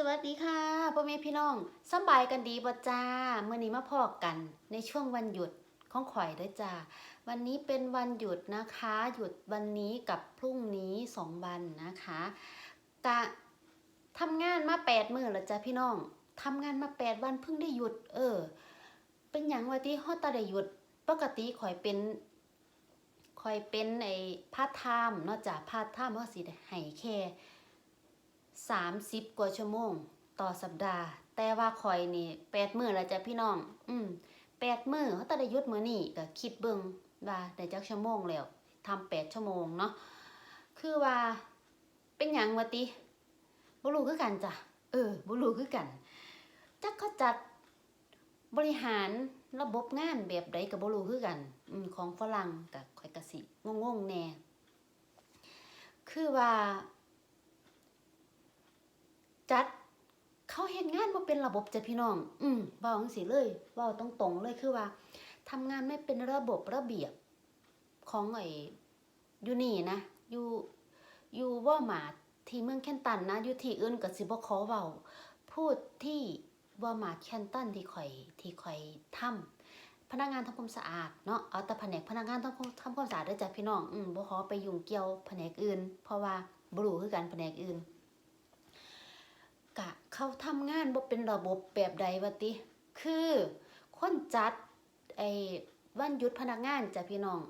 สวัสดีค่ะพ่อแม่พี่น้องสบายกันดีบ่จ้าเมื่อนี้มาพอกันในช่วงวันหยุดของข่อยด้วยจ้าวันนี้เป็นวันหยุดนะคะ หยุดวันนี้กับพรุ่งนี้สองวันนะคะกะทำงานมาแปดมื้อแล้วจ้าพี่น้องทำงานมาแปดวันเพิ่งได้หยุด เออ เป็นอย่างว่าที่ฮอตตาได้หยุด ปกติข่อยเป็นข่อยเป็นไอ้พาร์ทไทม์นาะจ้าพาร์ทไทม์เพราะสิได้ให้แค่ 30 กว่าชั่วโมง ต่อสัปดาห์ แต่ว่าคอยนี่แปดมื้อแล้วจ้ะพี่น้อง อืมแปดมื้อเขาตะได้ยุดมื้อนี้ก็คิดเบิ่งว่าได้จักชั่วโมงแล้วทำแปดชั่วโมงเนาะคือว่าเป็นหยังวะติบ่รู้คือกันจ้ะเออบ่รู้คือกันจักเขาจัดบริหารระบบงานแบบใดก็บ่รู้คือกันอืมของฝรั่งก็ข่อยก็สิงงๆแน่คือว่า จัด เขาเฮ็ดงานบ่เป็นระบบจ้ะพี่น้อง อืมเว้าจังซี่เลยเว้าตรงๆเลยคือว่าทำงานไม่เป็นระบบระเบียบของไอ้ยูนี่นะอยู่อยู่วอลมาที่เมืองแคนตันนะอยู่ที่อื่นก็สิบ่ขอเว้าพูดที่วอลมาแคนตันที่ข่อยที่ข่อยทำพนักงานทำความสะอาดเนาะเอาแต่แผนกพนักงานทำความทำความสะอาดเด้จ้ะพี่น้อง อืมบ่ขอไปยุ่งเกี่ยวแผนกอื่น เพราะว่าบรูคือกันแผนกอื่น กะเขาทำงานบ่เป็นระบบแบบใดวะติ คือคนจัดไอ้วันหยุดพนักงานจ้ะพี่น้อง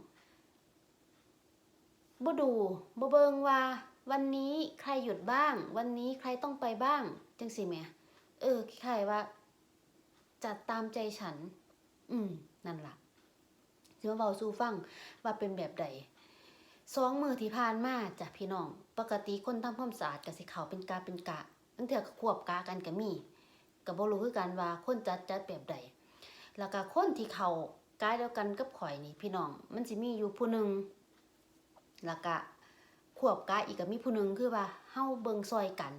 บ่ดูบ่เบิงว่า วันนี้ใครหยุดบ้าง วันนี้ใครต้องไปบ้างจังสิแหมเออใคล้ายๆว่า จัดตามใจฉัน อืมนั่นล่ะสิมาเว้าสู่ฟังว่าเป็นแบบใดสองมือที่ผ่านมาจ้ะพี่น้อง ปกติคนทำความสะอาดก็สิเขาเป็นกาเป็นกะ ตั้งแต่ก็ควบกากันก็มีก็บ่รู้คือกันว่าคนจัดจัดแบบใดแล้วก็คนที่เขากาเดียวกันกับข่อยนี่พี่น้อง มันสิมีอยู่ผู้หนึ่งแล้วก็ควบกาอีกก็มีผู้หนึ่งคือว่าเฮาเบิงซอยกัน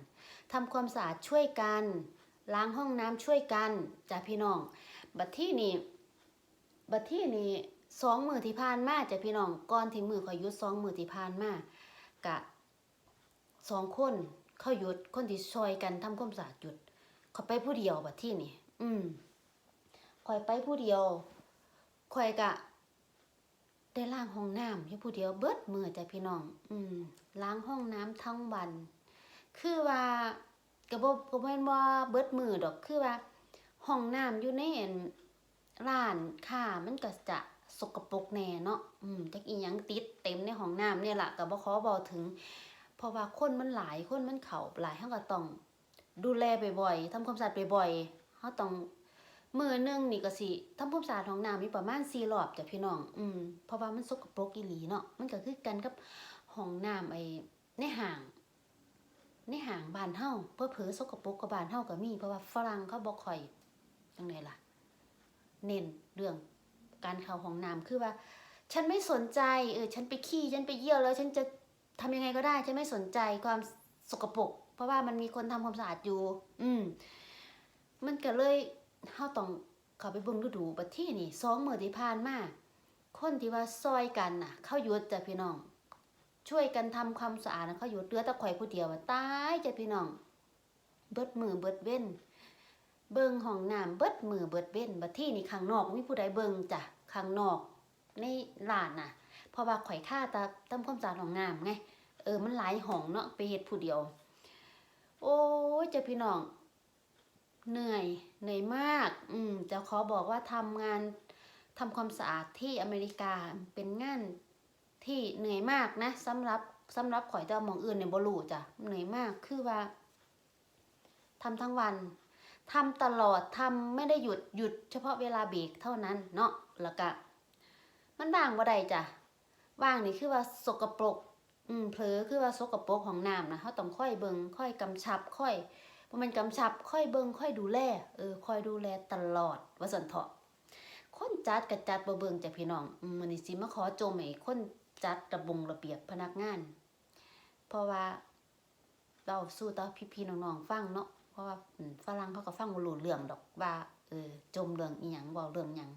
ทำความสะอาดช่วยกันล้างห้องน้ำช่วยกันจ้ะพี่น้อง บัดที่นี่บัดที่นี่สองมือที่ผ่านมาจ้ะพี่น้องก่อนที่มือข่อยยุดสองมือที่ผ่านมากะสองคน เขาหยุดคนที่ซอยกันทำความสะอาดหยุด เขาไปผู้เดียวบัดที่นี่ อืมข่อยไปผู้เดียวขอยกะได้ล้างห้องน้ำอยู่ผู้เดียวเบิดมือจ้ะพี่น้อง อืมล้างห้องน้ำทั้งวัน คือว่าก็บ่ก็บ่แม่นว่าเบิดมือดอกคือว่า ห้องน้ำอยู่ในอั่นร้านค้ามันก็จะสกปรกแน่เนาะ อืมจักอีหยังติดเต็มในห้องน้ำเนี่ยล่ะก็บ่ขอเว้าถึง เพราะว่าคนมันหลายคนมันเขาหลายเฮาก็ต้อง ดูแลบ่อยๆทำความสะอาดบ่อยๆเฮาต้องมือนึงนี่ก็สิทำความสะอาดห้องน้ำมีประมาณ4รอบจ้ะพี่น้อง อืมเพราะว่ามันสกปรกอีหลีเนาะมันก็คือกันกับห้องน้ำไอ้ในห้างในห้างบ้านเฮาเผลอๆสกปรกกว่าบ้านเฮาก็มีเพราะว่าฝรั่งเขาบ่ค่อยจังไดล่ะ เน้นเรื่องการเข้าห้องน้ำคือว่า ฉันไม่สนใจ เออ ฉันไปขี้ ฉันไปเยี่ยวแล้ว ฉันจะ ทำยังไงก็ได้ฉันไม่สนใจความสกปรกเพราะว่ามันมีคนทำความสะอาดอยู่ อืม มันก็เลยเฮาต้องเข้าไปเบิ่งดูดูบัดที่นี่สองมือที่ผ่านมาคนที่ว่าซอยกันน่ะ เข้าหยุดจ้ะพี่น้อง ช่วยกันทำความสะอาดนะเขาหยุดเหลือต่ข่อยผู้เดียวตายจ้ะพี่น้อง เบิดมือเบิดเว้น เบิ่งห้องน้ำเบิดมือเบิดเว้นบัดที่นี่ข้างนอกมีผู้ใดเบิ่งจ้ะข้างนอกในร้านน่ะ ราะว่าข่อยค่าตาทำความสะอาดห้องน้ำไง เออมันหลายห้องเนาะไปเฮ็ดผู้เดียว โอ้ยจ้าพี่น้อง เหนื่อยเหนื่อยมาก อืมจะขอบอกว่าทำงานทำความสะอาดที่อเมริกาเป็นงานที่เหนื่อยมากนะสำหรับสำหรับข่อยแต่มองอื่นเนี่ยบ่รู้จ้ะเหนื่อยมากคือว่าทำทั้งวันทำตลอดทำไม่ได้หยุดหยุดเฉพาะเวลาเบรกเท่านั้นเนาะแล้วก็มันว่างบ่ได้จ้ะ ว่างนี่คือว่าสกปรกอืมเผลอคือว่าสกปรกของน้ำนะเขาต้องค่อยเบิงค่อยกำชับค่อยบ่แมันกำชับค่อยเบิงค่อยดูแลเออค่อยดูแลตลอดว่าซั่นเถาะคนจัดก็จัดบ่เบิงจ้ะพี่น้องอืมมื้อนี้สิมาขอโจมให้คนจัดระบงระเบียบพนักงาน เพราะว่าเราสู้ต่อพี่ๆน้องๆฟังเนาะเพราะว่าฝรั่งเขาก็ฟังบ่รู้เรื่องดอกว่าเออจมเรื่องอีหยังเว้าเรื่องหยัง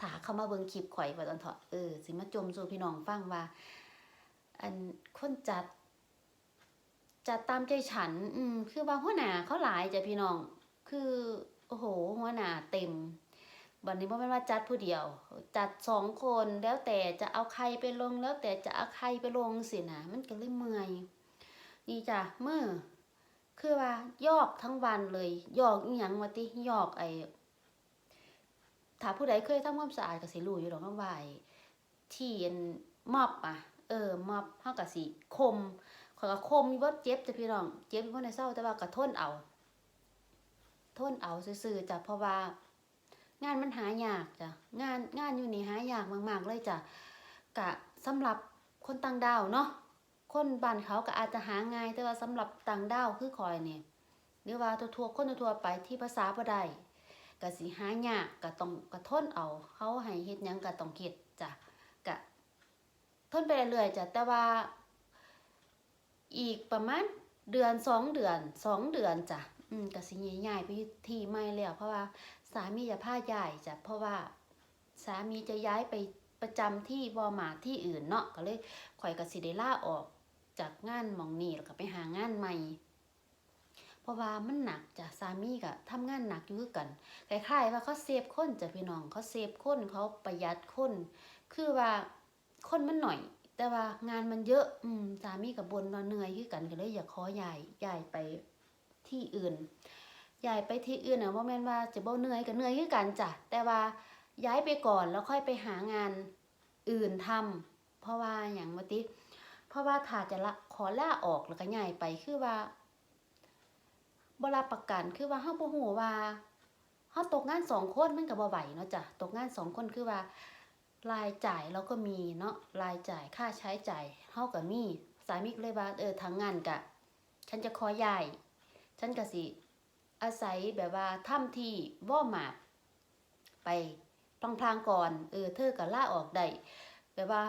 ถ้าเขามาเบิ่งคลิปข่อยว่าตอนเถาะเออสิมาจมสู่พี่น้องฟังว่า อันคนจัดจัดตามใจฉัน อืมคือว่าหัวหน้าเขาหลายจ้ะพี่น้อง คือโอ้โหหัวหน้าเต็มวันนี้บ่แม่นว่าจัดผู้เดียว จัดสองคนแล้วแต่จะเอาใครไปลงแล้วแต่จะเอาใครไปลงสินะมันก็เลยเมื่อยนี่จ้ะเมื่อคือว่ายอกทั้งวันเลย ยอกอีหยังว่าติยอกไอ ถ้าผู้ใดเคยทำความสะอาดก็สิรู้อยู่ดอกว่าไอ้ที่อันมอบอะ เออมอบเฮาก็สิคมข้อยก็คมอยู่บ่เจ็บจ้ะพี่น้อง เจ็บอยู่บ่ได้เศร้าแต่ว่าก็ทนเอา ทนเอาซื่อๆจ้ะเพราะว่า งานมันหายากจ้ะงานงานอยู่นี่หายากมาก ๆ เลยจ้ะกะสำหรับคนต่างดาวเนาะคนบ้านเขาก็อาจจะหาง่ายแต่ว่าสำหรับต่างดาวคือคอยเนี่ยหรือว่าทั่วๆคนทั่วไปที่ภาษาบ่ได้ ก็สิหายากก็ต้องก็ทนเอาเขาให้เฮ็ดหยังก็ต้องเฮ็ดจ้ะกะทนไปเรื่อยๆจ้ะแต่ว่า อีกประมาณเดือนสองเดือนสองเดือนจ้ะอืมก็สิย้ายไปที่ใหม่แล้ว เพราะว่าสามีจะพาย้ายจ้ะเพราะว่าสามีจะย้ายไปประจำที่วอมาที่อื่นเนาะก็เลยข่อยก็สิได้ลาออกจากงานมองนี้แล้วก็ไปหางานใหม่ เพราะว่ามันหนักจ้ะสามีก็ทำงานหนักอยู่คือกันคล้ายๆว่าเขาเซฟคนจ้ะพี่น้องเขาเซฟคนเขาประหยัดคนคือว่าคนมันหน่อย แต่ว่างานมันเยอะอืมสามีกับบนว่าเหนื่อยคือกันก็เลยอยากขอย้ายย้ายไปที่อื่นย้ายไปที่อื่นน่ะบ่แม่นว่าจะบ่เหนื่อยก็เหนื่อยคือกันจ้ะแต่ว่าย้ายไปก่อนแล้วค่อยไปหางานอื่นทำเพราะว่าหยังว่าติเพราะว่าถ้าจะละขอลาออกแล้วก็ย้ายไปคือว่า บ่รับประกันคือว่าเฮาบ่ฮู้ว่าเฮาตกงานสองคนมันก็บ่ไหวเนาะจ้ะตกงานสองคนคือว่ารายจ่ายเราก็มีเนาะรายจ่ายค่าใช้จ่ายเฮาก็มีสามีก็เลยว่าเออทางงานกะฉันจะขอย้ายฉันก็สิอาศัยแบบว่าถ้ำที่ว่อหมาดไปพลางๆก่อนเออเธอก็ล่าออกได้แบบว่า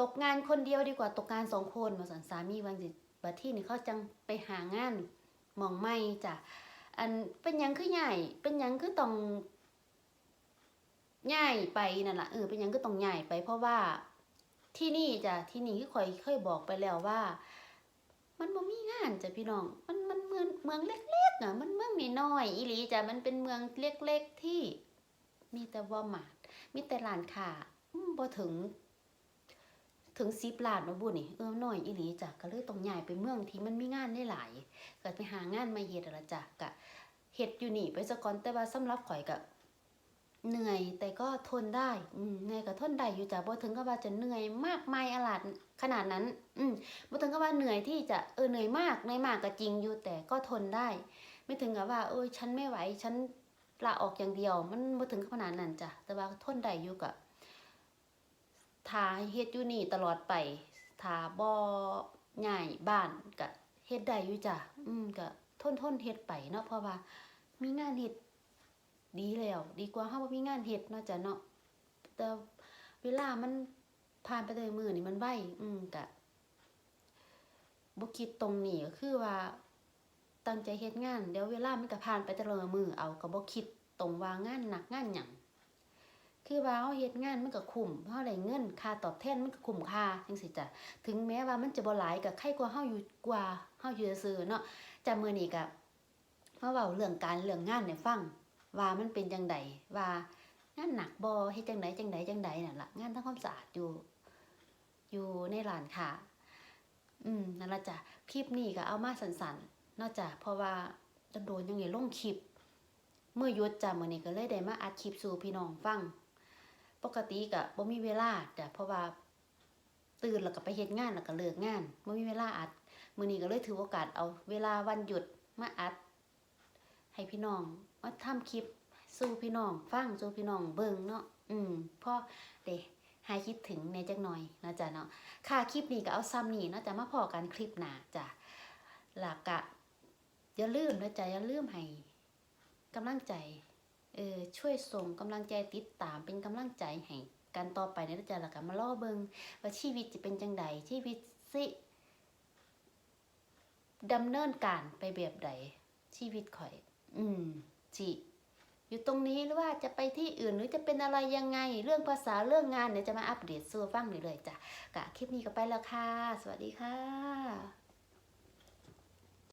ตกงานคนเดียวดีกว่าตกงานสองคนมาสันสามีวันสิบัดที่นี่เขาจังไปหางาน มองไม่จ้ะอันเป็นยังคือใหญ่เป็นยังคือต้องใหญ่ไปนั่นแหละเออเป็นยังคือต้องใหญ่ไป เพราะว่าที่นี่จ้ะที่นี่คือคอยเคยบอกไปแล้วว่า มันบ่มีงานจ้ะพี่น้อง มันมันเมืองเมืองเล็กๆอะมันเมืองน้อยอีหลีจ้ะมันเป็นเมืองเล็กๆที่ มีแต่วอมาร์ทมีแต่ร้านค้าอืมบ่ถึง ถึง10ล้านบ่บุนี่เออหน้อยอีหลีจ้ะก็เลยต้องย้ายไปเมืองที่มันมีงานได้หลายก็ไปหางานมาเฮ็ดล่ะจ้ะก็เฮ็ดอยู่นี่ไปซะก่อนแต่ว่าสำหรับข่อยก็เหนื่อยแต่ก็ทนได้อืมเหนื่อยก็ทนได้อยู่จ้ะบ่ถึงกับว่าจะเหนื่อยมากมายอลาดขนาดนั้น อืมไม่ถึงกับว่าเหนื่อยที่จะเออเหนื่อยมากเหนื่อยมากก็จริงอยู่แต่ก็ทนได้ ไม่ถึงกับว่าเออฉันไม่ไหวฉันลาออกอย่างเดียว มันไม่ถึงขนาดนั้นจ้ะแต่ว่าทนได้อยู่กับ ทาเฮ็ดอยู่นี่ตลอดไปทาบ่ง่ายบ้านก็เฮ็ดได้อยู่จ้ะอืมก็ทนทนเฮ็ดไปเนาะเพราะว่า มีงานเฮ็ดดีแล้ว ดีกว่าเฮาบ่มีงานเฮ็ดเนาะจ้ะเนาะแต่เวลามันผ่านไปเลยมือนี่มันไวอืมก็บ่คิดตรงนี้ก็คือว่าตั้งใจเฮ็ดงานเดี๋ยวเวลามันก็ผ่านไปแต่ละมือเอาก็บ่คิดตรงว่างานหนักงานหยัง คือว่าเฮาเฮ็ดงานมันก็คุ้มเฮาได้เงินค่าตอบแทนมันก็คุ้มค่าจังซี่จ้ะถึงแม้ว่ามันจะบ่หลายก็ใครกว่าเฮาอยู่กว่าเฮาอยู่ซื่อเนาะจ้ะมื้อนี้ก็มาเว้าเรื่องการเรื่องงานให้ฟังว่ามันเป็นจังไดว่างานหนักบ่เฮ็ดจังไดจังไดจังไดนั่นล่ะงานทำความสะอาดอยู่อยู่ในร้านค้าอืมนั่นละจ้ะคลิปนี้ก็เอามาสันๆเนอกจากเพราะว่าโดนยังไงลงคลิป เมื่อยุดจ้ะมื้อนี้ก็เลยได้มาอัดคลิปสู่พี่น้องฟัง ปกติก็บ่มีเวลาจ้ะเพราะว่าตื่นแล้วก็ไปเฮ็ดงานแล้วก็เลิกงานบ่มีเวลาอัดมื้อนี้ก็เลยถือโอกาสเอาเวลาวันหยุดมาอัด ให้พี่น้องมาทำคลิปสู่พี่น้อง ฟังสู่พี่น้องเบิ่งเนาะอืมพ่อเด้หายคิดถึงในจักหน่อยนะจ้ะเนาะค่ะคลิปนี้ก็เอาซ้ำนี่เนาะจะมาพอกันคลิปหน้าจ้ะหลักกะอย่าลืมนะจ๊ะอย่าลืมให้กำลังใจ เออช่วยส่งกำลังใจติดตามเป็นกำลังใจให้กันต่อไปในะจ๊ะแล้วก็มาล่อเบิงว่าชีวิตจะเป็นจังใดชีวิตสิดำเนินการไปแบบใดชีวิตข่อย อืมสิอยู่ตรงนี้หรือว่าจะไปที่อื่นหรือจะเป็นอะไรยังไง เรื่องภาษาเรื่องงานเนี่ยจะมาอัปเดตสู่ฟังเรื่อยๆจ้ะกะคลิปนี้ก็ไปแล้วค่ะ สวัสดีค่ะ